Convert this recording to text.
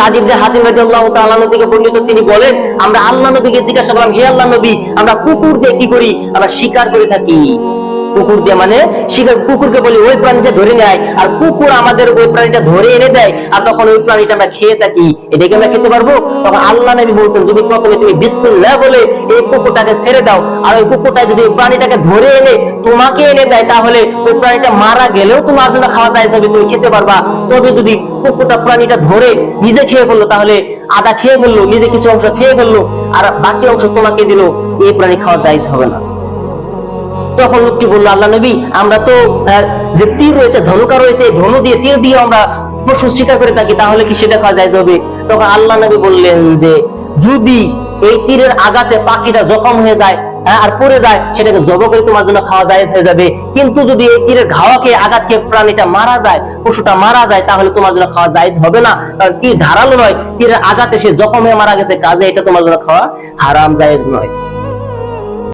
সাজিবদের হাতিম তা আল্লাহ থেকে বর্ণিত তিনি বলেন, আমরা আল্লাহ নবীকে জিজ্ঞাসা করলাম, হে আল্লাহ নবী, আমরা কুকুর দিয়ে কি করি? আমরা শিকার করে থাকি। কুকুর দিয়ে মানে শিকার কুকুরকে বলি, ওই প্রাণীটা ধরে নেয় আর কুকুর আমাদের ওই প্রাণীটা ধরে এনে দেয়, আর তখন ওই প্রাণীটা আমরা খেয়ে থাকি। এটাকে আমরা খেতে পারব? তখন আল্লাহ নবী বলছেন, যদি প্রথমে তুমি বিসমিল্লাহ বলে এই কুকুরটাকে ছেড়ে দাও, আর ওই কুকুরটা যদি ওই প্রাণীটাকে ধরে এনে তোমাকে এনে দেয়, তাহলে ওই প্রাণীটা মারা গেলেও তোমার জন্য খাওয়া যায় যাবে তুমি খেতে পারবা। তবে যদি কুকুরটা প্রাণীটা ধরে নিজে খেয়ে ফেলল, তাহলে আদা খেয়ে ফেলল, নিজে কিছু অংশ খেয়ে ফেলল, আর বাকি অংশ তোমাকে দিল, এই প্রাণী খাওয়া যায়, হবে না। তখন লোকটি বলল? আল্লাহ নবী, আমরা তো যে তীর রয়েছে, ধনুকা রয়েছে ধনু দিয়ে তীর দিয়ে আমরা পশু শিকার করে থাকি, তাহলে কি সেটা খাওয়া যায় যাবে তখন আল্লাহ নবী বললেন যে, যদি এই তীরের আঘাতে পাখিটা জখম হয়ে যায় আর পড়ে যায়, সেটাকে জব করে তোমার জন্য খাওয়া যায়, হয়ে যাবে। কিন্তু যদি এই তীরের ঘাওয়াকে আঘাত খেয়ে প্রাণীটা মারা যায়, পশুটা মারা যায়, তাহলে তোমার জন্য খাওয়া যায় হবে না। কারণ তীর ধারালো নয়, তীরের আঘাতে সে জখম হয়ে মারা গেছে, কাজে এটা তোমার জন্য খাওয়া হারাম, জায়েজ নয়।